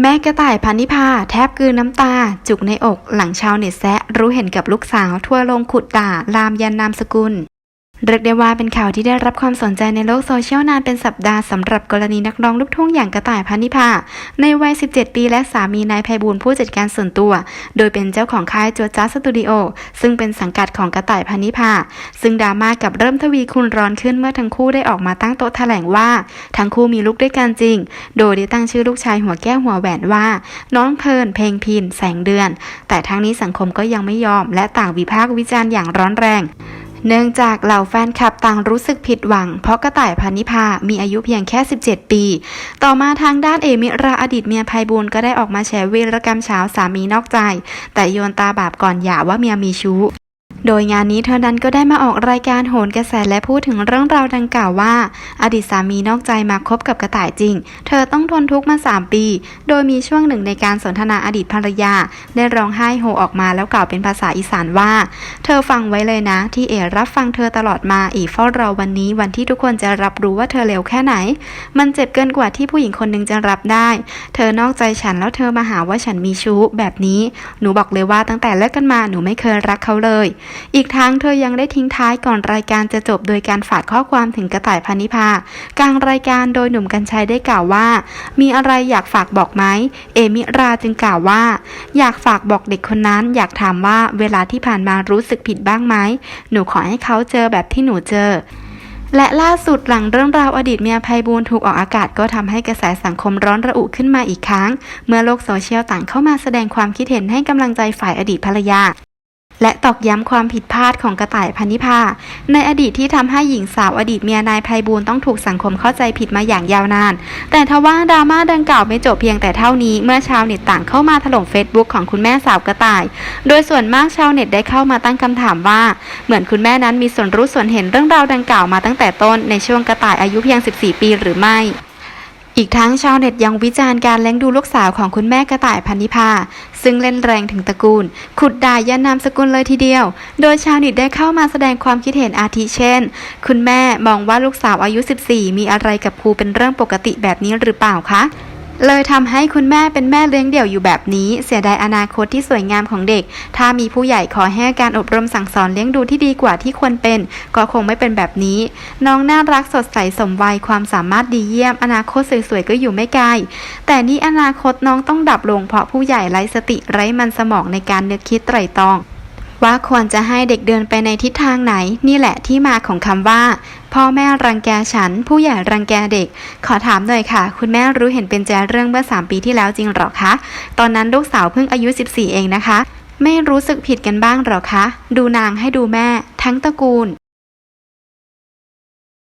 แม่กระต่ายพันนิพาแทบกืนน้ำตา จุกในอกหลังชาวเน็ตแซะรู้เห็นกับลูกสาวทั่วลงขุดด่าลามยันนามสกุล เรียกได้ว่าเป็นข่าวที่ได้รับความสนใจในโลกโซเชียลนานเป็นสัปดาห์สำหรับกรณีนักร้องลูกทุ่งอย่างกระต่ายพันนิพาในวัย 17 ปีและสามีนายไพบูลผู้จัดการส่วนตัว โดยเป็นเจ้าของค่ายจัวจ้าสตูดิโอซึ่งเป็นสังกัดของกระต่ายพันนิพาซึ่งดราม่ากับเริ่มทวีคูณร้อนขึ้นเมื่อทั้งคู่ได้ออกมาตั้งโต๊ะแถลงว่า ทั้งคู่มีลูกด้วยกันจริง โดยได้ตั้งชื่อลูกชายหัวแก้วหัวแหวนว่า น้องเพลินเพลงพินแสงเดือน แต่ทั้งนี้สังคมก็ยังไม่ยอม และต่างวิพากษ์วิจารณ์อย่างร้อนแรง เนื่องจากเหล่าแฟนคลับต่างรู้สึกผิดหวัง เพราะกระต่ายพันนิพา มีอายุเพียงแค่ 17 ปี ต่อมาทางด้านเอมิราอดีตเมียไพบูลก็ได้ออกมาแฉวีรกรรมเช้าสามีนอกใจ แต่โยนตาบาปก่อนหย่าว่าเมียมีชู้ โดยงานนี้เธอนั้นก็ได้มาออกรายการโหนกระแสและพูดถึงเรื่องราวดังกล่าวว่า อดีตสามีนอกใจมาคบกับกระต่ายจริง เธอต้องทนทุกข์มา 3 ปี โดยมีช่วงหนึ่งในการสนทนาอดีตภรรยา ได้ร้องไห้โฮออกมาแล้วกล่าวเป็นภาษาอีสานว่า เธอฟังไว้เลยนะ ที่เอรับฟังเธอตลอดมาอีเฝ้ารอวันนี้วันที่ทุกคนจะรับรู้ว่าเธอเลวแค่ไหน มันเจ็บเกินกว่าที่ผู้หญิงคนหนึ่งจะรับได้ เธอนอกใจฉันแล้วเธอมาหาว่าฉันมีชู้แบบนี้ หนูบอกเลยว่าตั้งแต่เลิกกันมาหนูไม่เคยรักเขาเลยอีกทั้งเธอยังได้ทิ้งท้ายก่อนรายการจะจบโดยการฝากข้อความถึงกระต่ายพานิพากลางรายการโดยหนุ่มกัญชัยได้กล่าวว่า มีอะไรอยากฝากบอกไหม เอมิราจึงกล่าวว่า อยากฝากบอกเด็กคนนั้น อยากถามว่าเวลาที่ผ่านมารู้สึกผิดบ้างไหม หนูขอให้เขาเจอแบบที่หนูเจอและล่าสุดหลังเรื่องราวอดีตเมียไพบูลถูกออกอากาศก็ทำให้กระแสสังคมร้อนระอุขึ้นมาอีกครั้ง เมื่อโลกโซเชียลต่างเข้ามาแสดงความคิดเห็นให้กำลังใจฝ่ายอดีตภรรยา และตอกย้ำความผิดพลาดของกระต่ายพันนิพาในอดีตที่ทำให้หญิงสาวอดีตเมียนายไพบูลต้องถูกสังคมเข้าใจผิดมาอย่างยาวนาน แต่ทว่าดราม่าดังกล่าวไม่จบเพียงแต่เท่านี้ เมื่อชาวเน็ตต่างเข้ามาถล่มเฟซบุ๊กของคุณแม่สาวกระต่าย โดยส่วนมากชาวเน็ตได้เข้ามาตั้งคำถามว่า เหมือนคุณแม่นั้นมีส่วนรู้ส่วนเห็นเรื่องราวดังกล่าวมาตั้งแต่ต้นในช่วงกระต่ายอายุเพียง 14 ปีหรือไม่ อีกทั้งชาวเน็ตยังวิจารณ์การเลี้ยงดูลูกสาวของคุณแม่กระต่ายพันนิพา ซึ่งเล่นแรงถึงตระกูล ขุดด่ายันนามสกุลเลยทีเดียว โดยชาวเน็ตได้เข้ามาแสดงความคิดเห็นอาทิเช่น คุณแม่มองว่าลูกสาวอายุ 14 มีอะไรกับครูเป็นเรื่องปกติแบบนี้หรือเปล่าคะ เลยทำให้คุณแม่เป็นแม่เลี้ยงเดี่ยวอยู่แบบนี้ เสียดายอนาคตที่สวยงามของเด็ก ถ้ามีผู้ใหญ่ขอให้การอบรมสั่งสอนเลี้ยงดูที่ดีกว่าที่ควรเป็น ก็คงไม่เป็นแบบนี้ น้องน่ารักสดใสสมวัยความสามารถดีเยี่ยม อนาคตสวยๆก็อยู่ไม่ไกล แต่นี่อนาคตน้องต้องดับลงเพราะผู้ใหญ่ไร้สติไร้มันสมองในการนึกคิดไตร่ตรอง ว่าควรจะให้เด็กเดินไปในทิศทางไหน นี่แหละที่มาของคำว่า พ่อแม่รังแกฉัน ผู้ใหญ่รังแกเด็ก ขอถามหน่อยค่ะ คุณแม่รู้เห็นเป็นใจเรื่องเมื่อ 3 ปีที่แล้วจริงหรอคะ ตอนนั้นลูกสาวเพิ่งอายุ 14 เองนะคะ ไม่รู้สึกผิดกันบ้างหรอคะ ดูนางให้ดูแม่ ทั้งตระกูล